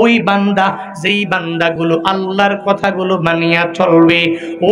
ওই বান্দা, যেই বান্দাগুলো আল্লাহর কথাগুলো মানিয়া চলবে,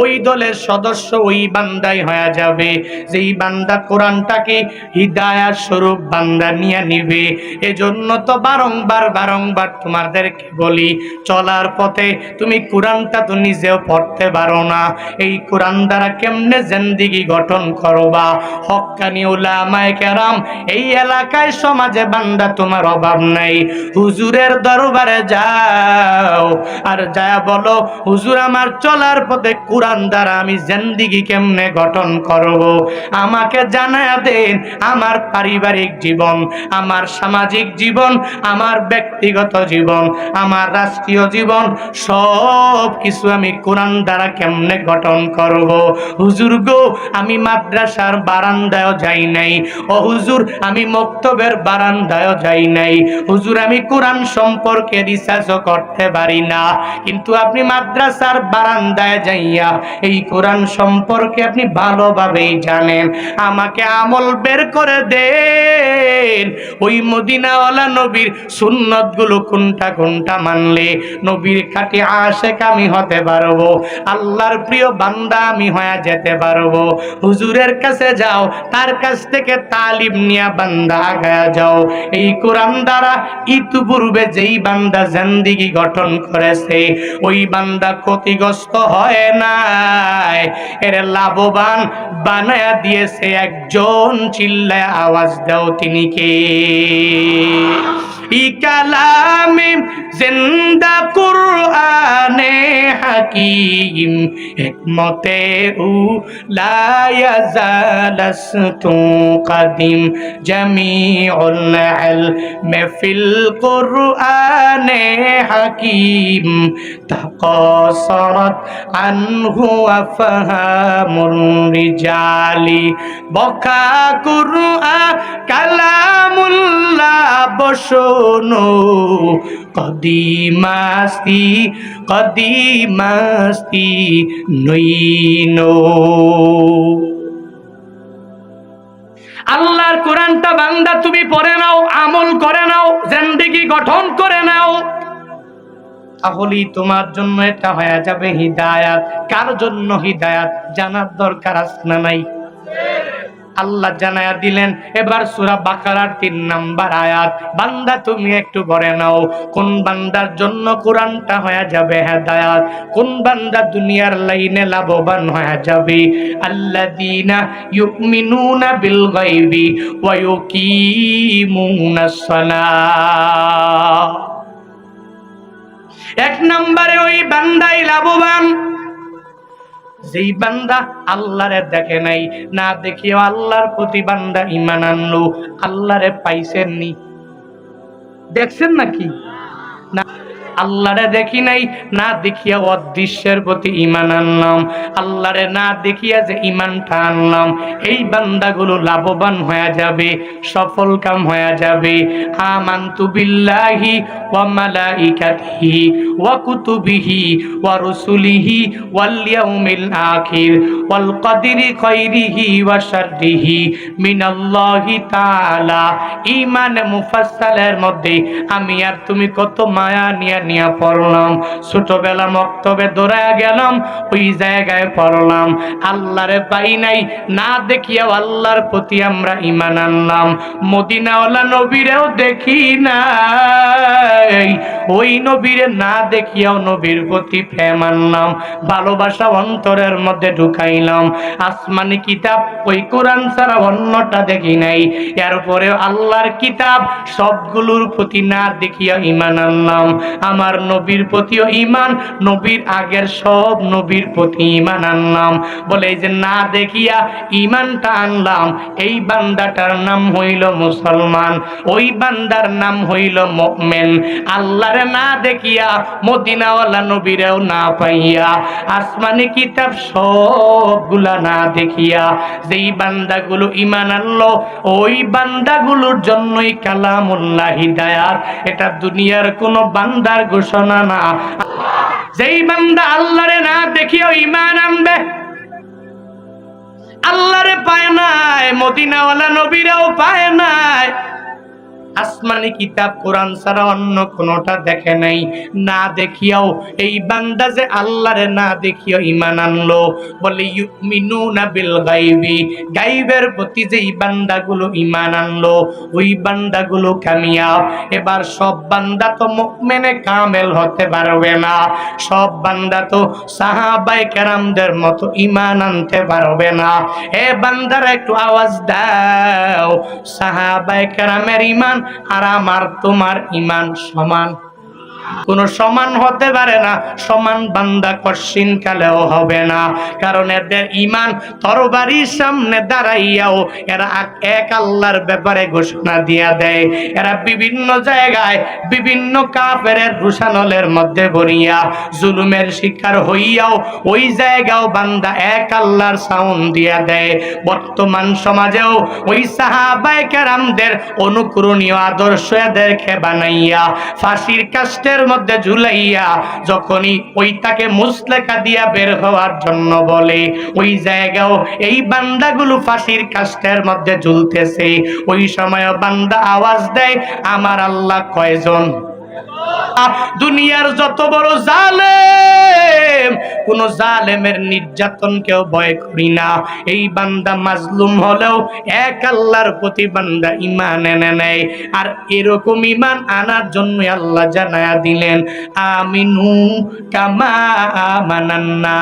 ওই দলের সদস্য ওই বান্দাই হয়ে যাবে। যেই বান্দা কোরআনটাকে হৃদায়ার স্বরূপ বান্দা নিয়ে নিবে। এজন্য তো বারংবার বারংবার তোমাদেরকে বলি, চলার পথে তুমি কোরআনটা তো নিজেও পড়তে পারো না। এই কোরআন দ্বারা কেমনে জিন্দিগি গঠন করবা? হক্কানি উলামায়ে কেরাম, এই এলাকায় সমাজে বান্দা তোমার অভাব নাই। হুজুরের দরবারে যাও। আর যা বলো, হুজুর, আমার চলার পথে কোরআন দ্বারা আমি জিন্দিগি কেমনে গঠন করব? আমাকে জানায়া দেন আমার পারিবারিক জীবন, আমার সামাজিক জীবন, আমার ব্যক্তিগত জীবন, আমার রাষ্ট্রীয় জীবন সব কিছু আমি কোরআন দ্বারা কেমনে গঠন করব? হুজুর গো, আমি মাদ্রাসার বারান্দায় যাই নাই। ও হুজুর, আমি মক্তবের বারান্দায় যাই নাই। হুজুর, আমি কোরআন সম্পর্কে রিসার্চও করতে পারি না। কিন্তু আপনি মাদ্রাসার বারান্দায় যাইয়া এই কোরআন সম্পর্কে আপনি ভালোভাবেই জানেন। আমাকে আমল বের করে দেন। ওই মদিনাওয়ালা নবীর সুন্নতগুলো কোনটা কোনটা মানলে? নবীর আশেক আমি হতে পারব। আল্লাহর প্রিয় বান্দা আমি হয়ে যেতে পারব। হুজুরের কাছে যাও, তার কাছ থেকে তালিম নিয়া বান্দা আগায়া যাও। এই কোরআন দ্বারা ইতিপূর্বে যেই বান্দা জেন্দিগি গঠন করেছে, ওই বান্দা ক্ষতিগ্রস্ত হয় নাই। এর লাভবান বানায়া দিয়েছে একজন, চিল্লায় আওয়াজ দাও তিনি কে? ই কালামে জিন্দা কুরআনে হাকিম, হিকমতে উ লা ইয়াজালাস্তু কাদিম, জামিউল ইলম ফিল কুরআনে হাকিম তাকাসারাত আনহু আফহামুর রিজালি বকা কুরআন কালামুল্লাহ বসনো কদিমাস্তি কদিমাস্তি নইনো। আল্লাহর কোরআনটা বান্দা তুমি পড়ে নাও, আমল করে নাও, জিন্দেগি গঠন করে নাও। তাহলেই তোমার জন্য এটা হয়ে যাবে হিদায়াত। কার জন্য হিদায়াত? জানার দরকার আছে না নাই? আল্লাহ জানায়া দিলেন, এবার সুরা বাকারার তিন নাম্বার আয়াত। বান্দা, তুমি একটু করে নাও। কোন বান্দার জন্য কোরআনটা হয়ে যাবে হেদায়াত? কোন বান্দা দুনিয়ার লাইনে লাভবান হয়ে যাবে? আল্লাযীনা ইউমিনুনা বিল গায়বি ওয়া ইউকিমুনাস এক নম্বরে ওই বান্দাই লাভবান। যেই বান্দা আল্লাহরে দেখে নাই, না দেখিও আল্লাহর প্রতি বান্দা ইমান আনলো, আল্লাহরে পাইছেন নি দেখছেন নাকি? না। আল্লাহরে দেখি নাই, না দেখিয়া অদৃশ্যের প্রতি ইমান আনলাম। আল্লাহরে না দেখিয়া যে ইমানটা আনলাম, এই বান্দাগুলো লাভবান হয়ে যাবে, সফল কাম হয়ে যাবে। আমান্তু বিল্লাহি ওয়া মালাইকাতিহি ওয়া কুতুবিহি ওয়া রুসুলিহি ওয়াল ইয়াউমিল আখির ওয়াল কদরি খাইরিহি ওয়া শাররিহি মিনাল্লাহি তাআলা। ঈমান মুফাসসালের মধ্যে আমি আর তুমি কত মায়া নিয়া নিয়া পড়লাম। ছোটবেলা মক্তবে দৌড়ায় গেলাম, ওই জায়গায় পড়লাম। আল্লাহরে পাই নাই, না দেখিয়াও আল্লাহর প্রতি আমরা ইমান আনলাম। মদিনাওয়ালা নবীরেও দেখি নাই, ওই নবীরে না দেখিয়াও নবীর প্রতি প্রেম আনলাম। ভালোবাসা অন্তরের মধ্যে ঢুকাইলাম। আসমানি কিতাব, ওই কোরআন ছাড়া অন্যটা দেখি নাই। এরপরে আল্লাহর কিতাব, সবগুলোর প্রতি না দেখিয়া ইমান আনলাম। আমার নবীর প্রতিও ইমান, নবীর আগের সব নবীর প্রতি ইমান আনলাম। বলে যে না দেখিয়া ইমানটা আনলাম, এই বান্দাটার নাম হইল মুসলমান, ওই বান্দার নাম হইল মুমিন। আল্লাহরে না দেখিয়া মদিনাওয়ালা নবীরেও না পাইয়া, আসমানি কিতাব সবগুলা না দেখিয়া যেই বান্দাগুলো ইমান আনলো, ওই বান্দাগুলোর জন্যই কালামুল্লাহ হিদায়াত এটা দুনিয়ার কোনো বান্দার ঘোষণা না। যেই বান্দা আল্লাহরে না দেখিও ইমান আনবে, আল্লাহরে পায় নাই, মদিনাওয়ালা নবীরাও পায় নাই আসমানি কিতাব, কোরআন ছাড়া অন্য কোনোটা দেখে নাই। না দেখিয়াও এই বান্দা যে আল্লাহরে না দেখিয়াও ইমান আনলো, বলে ইউমিনু না বিল গাইবি। গাইবের প্রতি যে এই বান্দাগুলো ইমান আনলো, ওই বান্দাগুলো কামিয়াব। এবার সব বান্দা তো মুমিনে কামেল হতে পারবে না। সব বান্দা তো সাহাবায়ে কেরামদের মতো ইমান আনতে পারবে না। এ বান্দারা একটু আওয়াজ দাও। সাহাবায়ে কেরামের ইমান আর আমার তোমার ইমান সমান। কোন সমান হতে পারে না। সমান বান্দা কশিন কালেও হবে না। কারণ এদের ইমান তরবারির সামনে দাঁড়াইয়াও এরা এক- আল্লাহর ব্যাপারে ঘোষণা দিয়া দেয়। এরা বিভিন্ন জায়গায় বিভিন্ন কাফের রুশানলের মধ্যে বরিয়া জুলুমের শিকার হইয়াও ওই জায়গাও বান্দা এক আল্লাহর সাউন্ড দিয়া দেয়। বর্তমান সমাজেও ওই সাহাবায়ে কেরামদের অনুকরণীয় আদর্শ এদেরকে বানাইয়া ফাঁসির কাষ্টের মধ্যে ঝুলাইয়া যখনই ওই তাকে মুসলেখা দিয়া বের হওয়ার জন্য বলে, ওই জায়গাও এই বান্দাগুলো ফাঁসির কাষ্টের মধ্যে ঝুলতেছে। ওই সময় বান্দা আওয়াজ দেয়, আমার আল্লাহ কয়জন? দুনিয়ার যত বড় জালেম, কোন জালেমের নির্যাতন কেউ ভয় করি না। এই বান্দা মাজলুম হলেও এক আল্লাহর প্রতি বান্দা ইমান এনে নেয়। আর এরকম ইমান আনার জন্য আল্লাহ জানায়া দিলেন, আমিনু কামা আমানান্না।